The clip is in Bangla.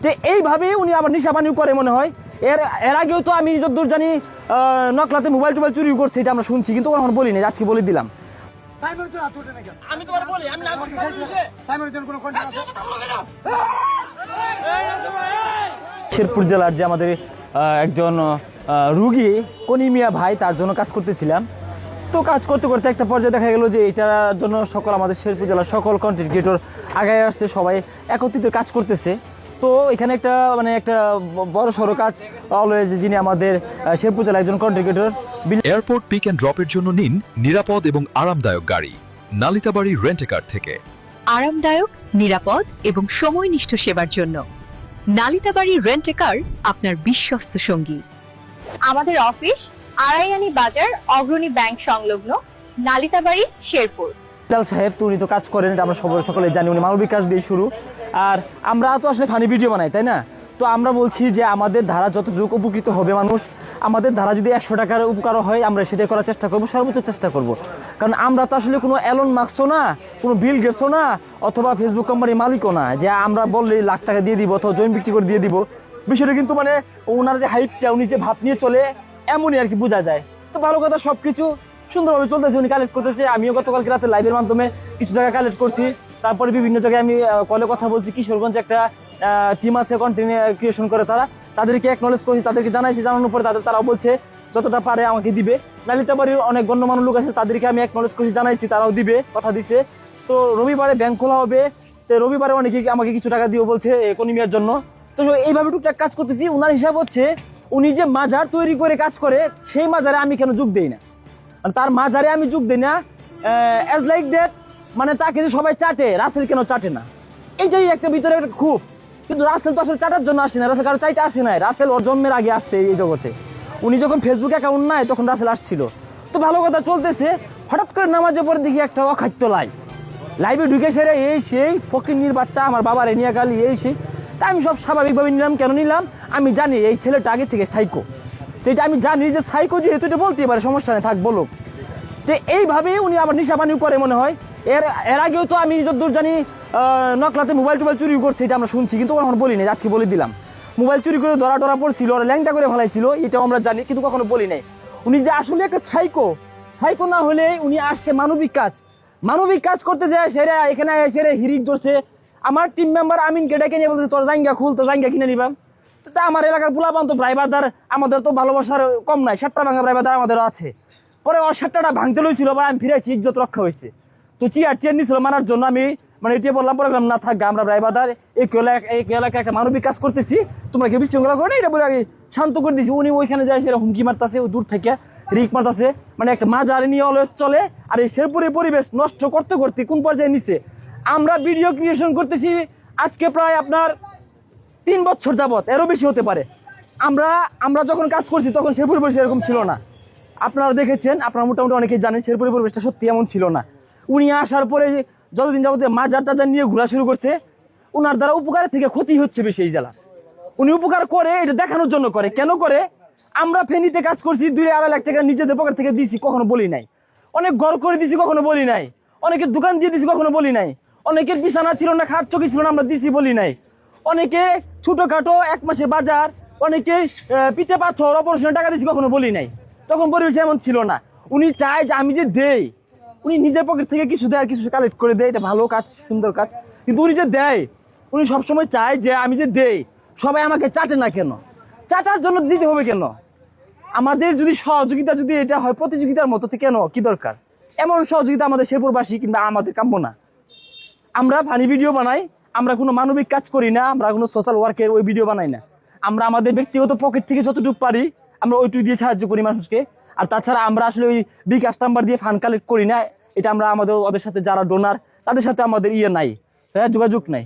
তো এইভাবেই উনি আবার নিশা পানি করে মনে হয়। এর এর আগেও তো আমি যতদূর জানি আহ, নকলাতে মোবাইল টোবাইল চুরি করছে এটা আমরা শুনছি কিন্তু এখন বলি না আজকে বলে দিলাম? আমি তোমার বলি আমি না কোনো শেরপুর জেলার যে আমাদের একজন রুগী কনিমিয়া ভাই তার জন্য কাজ করতেছিলাম। তো কাজ করতে করতে একটা পর্যায়ে দেখা গেল যে এটার জন্য সকল আমাদের শেরপুর জেলার সকল কন্টেন্ট ক্রিয়েটর আগায় আসছে সবাই একত্রিত কাজ করতেছে। তো এখানে একটা মানে একটা বড় সড়ো কাজ অলওয়েজ যিনি আমাদের শেরপুর জেলার একজন content creator airport pick and ড্রপের জন্য নিন নিরাপদ এবং আরামদায়ক গাড়ি নালিতাবাড়ি রেন্টেকার থেকে। আরামদায়ক নিরাপদ এবং সময়নিষ্ঠ সেবার জন্য। নালিতাবাড়ি রেন্টেকার আপনার বিশ্বস্ত সঙ্গী। আমাদের অফিস আড়াইয়ানি বাজার অগ্রণী ব্যাংক সংলগ্ন নালিতাবাড়ি শেরপুর। সাহেব তো উনি তো কাজ করেন এটা আমরা সবাই সকলে জানি উনি মানবিক কাজ দিয়ে শুরু। আর আমরা তো আসলে ফানি ভিডিও বানাই, তাই না? তো আমরা বলছি যে আমাদের ধারা যতটুকু উপকৃত হবে মানুষ, আমাদের ধারা যদি একশো টাকার উপকার হয়, আমরা সেটাই করার চেষ্টা করব, সর্বোচ্চ চেষ্টা করব। কারণ আমরা তো আসলে কোনো অ্যালন মার্কসও না, কোনো বিল গেটসও না, অথবা ফেসবুক কোম্পানির মালিকও না, যে আমরা বললে লাখ টাকা দিয়ে দিব অথবা জমি বিক্রি করে দিয়ে দিব। বিষয়টা কিন্তু মানে ওনার যে হাইপটা উনি যে ভাব নিয়ে চলে, এমনই আর কি বোঝা যায়। তো ভালো কথা সব কিছু সুন্দরভাবে চলতেছে, উনি কালেক্ট করতেছে। আমিও গতকালকে রাতে লাইভের মাধ্যমে কিছু জায়গায় কালেক্ট করছি। তারপরে বিভিন্ন জায়গায় আমি কলে কথা বলছি। কিশোরগঞ্জ একটা টিম আছে কন্টেন্ট ক্রিয়েশন করে তারা। তাদেরকে একনলেজ করছি, তাদেরকে জানাইছি, জানানোর পরে তাদের, তারাও বলছে, যতটা পারে আমাকে দিবে। নালিতাবাড়ির অনেক গণ্যমান্য লোক আছে, তাদেরকে আমি একনলেজ করছি, জানাইছি, তারাও দিবে, কথা দিছে। তো রবিবারে ব্যাংক খোলা হবে, তো রবিবারে অনেকে আমাকে কিছু টাকা দিবে বলছে ইকোনমিয়ার জন্য। তো এইভাবে টুকটাক কাজ করতেছি। ওনার হিসাব হচ্ছে, উনি যে মাজার তৈরি করে কাজ করে, সেই মাজারে আমি কেন যোগ দেই না? আর তার মাঝারে আমি যোগ দিই না অ্যাজ লাইক দ্যাট মানে তাকে যে সবাই চাটে, রাসেল কেন চাটে না? এইটাই একটা ভিতরে একটা খুব। কিন্তু রাসেল তো আসলে চাটার জন্য আসে না, রাসেল কারও চাইতে আসে নাই। রাসেল ওর জন্মের আগে আসছে এই জগতে। উনি যখন ফেসবুক অ্যাকাউন্ট নাই, তখন রাসেল আসছিল। তো ভালো কথা চলতেছে, হঠাৎ করে নামাজে পরে দেখি একটা অখাদ্য লাইভ লাইভে ঢুকে সেরে এই সেই ফকির বাচ্চা, আমার বাবার নিয়ে গালি, এই সেই। তা আমি সব স্বাভাবিকভাবে নিলাম, কেন নিলাম? আমি জানি এই ছেলেটা আগে থেকে সাইকো তো এটা আমি জানি যে সাইকো যেহেতু, এটা বলতেই পারে, সমস্যা নেই, থাক, বলুক। তো এইভাবেই উনি আবার নিশা পানি করে মনে হয়। এর এর আগেও তো আমি যতদূর জানি নকলাতে মোবাইল টোবাইল চুরি করছে, এটা আমরা শুনছি, কিন্তু কখনো বলি নাই আজকে বলে দিলাম। মোবাইল চুরি করে ধরা টরা পড়ছিল আর ল্যাংটা করে ফেলাইছিল, এটাও আমরা জানি, কিন্তু কখনো বলি নাই। উনি যে আসলে একটা সাইকো সাইকো না হলে উনি আসছে মানবিক কাজ। মানবিক কাজ করতে যায়, সেরা, এখানে সেরে হিরিক ধরছে। আমার টিম মেম্বার আমিনকে ডেকে নিয়ে বলছে, তোর জাঙ্গা খুল, তোর জাঙ্গা কিনে নিবাম তো তা আমার এলাকার পোলাপান তো ড্রাইভারদার আমাদের তো ভালোবাসার কম নাই, সাতটা ভাঙা ড্রাইভারদার আমাদেরও আছে। পরে ওর সাতটাটা ভাঙতে লইছিল আবার আমি ফিরেছি ইজ্জত রক্ষা হয়েছে তো চেয়ার চেয়ার নিছিল মানার জন্য আমি মানে এটি বললাম পরে না থাকবে আমরা ড্রাইভারদার এই এলাকা এই এলাকায় একটা মানবিক কাজ করতেছি। তোমরা কেউ বিশৃঙ্খলা করে এটা বলে শান্ত করে দিয়েছি উনি ওইখানে যায়, সেটা হুমকি মারতাছে, ও দূর থেকে রিক মারতাছে। মানে একটা মাজারে নিয়ে অলওয়েজ চলে, আর এই শেরপুরের পরিবেশ নষ্ট করতে করতে কোন পর্যায়ে নিছে? আমরা ভিডিও ক্রিয়েশন করতেছি, আজকে প্রায় আপনার তিন বছর যাবত এরও বেশি হতে পারে। আমরা আমরা যখন কাজ করছি, তখন শেরপুর পরিবেশ এরকম ছিল না। আপনারা দেখেছেন, আপনারা মোটামুটি অনেকেই জানেন, শেরপুর পরিবেশটা সত্যি এমন ছিল না। উনি আসার পরে যতদিন যাবত মাজার টাজার নিয়ে ঘোরা শুরু করছে ওনার দ্বারা উপকারের থেকে ক্ষতি হচ্ছে বেশি এই জেলা উনি উপকার করে, এটা দেখানোর জন্য করে। কেন করে? আমরা ফেনীতে কাজ করছি দুই আড়াই লাখ টাকা নিজেদের পকেট থেকে দিয়েছি, কখনো বলি নাই। অনেক ঘর করে দিয়েছি, কখনো বলি নাই। অনেকের দোকান দিয়ে দিছি কখনো বলি নাই। অনেকের বিছানা ছিল না, খাট চকি ছিল না, আমরা দিয়েছি বলি নাই। অনেকে ছোটোখাটো এক মাসে বাজার, অনেকে পিতে পাথর অপারেশনের টাকা দিয়েছি, কখনো বলি নাই। তখন পরিবেশ এমন ছিল না। উনি চায় যে আমি যে দেই উনি নিজের পকেট থেকে কিছু দেয় আর কিছু কালেক্ট করে দেয়। এটা ভালো কাজ, সুন্দর কাজ। কিন্তু উনি যে দেয়, উনি সবসময় চায় যে আমি যে দেই, সবাই আমাকে চাটে না কেন? চাটার জন্য দিতে হবে কেন? আমাদের যদি সহযোগিতা যদি এটা হয়, প্রতিযোগিতার মতো কেন? কি দরকার? এমন সহযোগিতা আমাদের শেরপুরবাসী কিংবা আমাদের কাম্য না। আমরা ফানি ভিডিও বানাই, আমরা কোনো মানবিক কাজ করি না, আমরা কোনো সোশ্যাল ওয়ার্কের ওই ভিডিও বানাই না। আমরা আমাদের ব্যক্তিগত পকেট থেকে যতটুকু পারি, আমরা ওইটুকু দিয়ে সাহায্য করি মানুষকে। আর তাছাড়া আমরা আসলে ওই বিকাশ নাম্বার দিয়ে ফান কালেক্ট করি না। এটা আমরা আমাদের ওদের সাথে যারা ডোনার তাদের সাথে আমাদের ইয়ে নাই। হ্যাঁ যোগাযোগ নাই।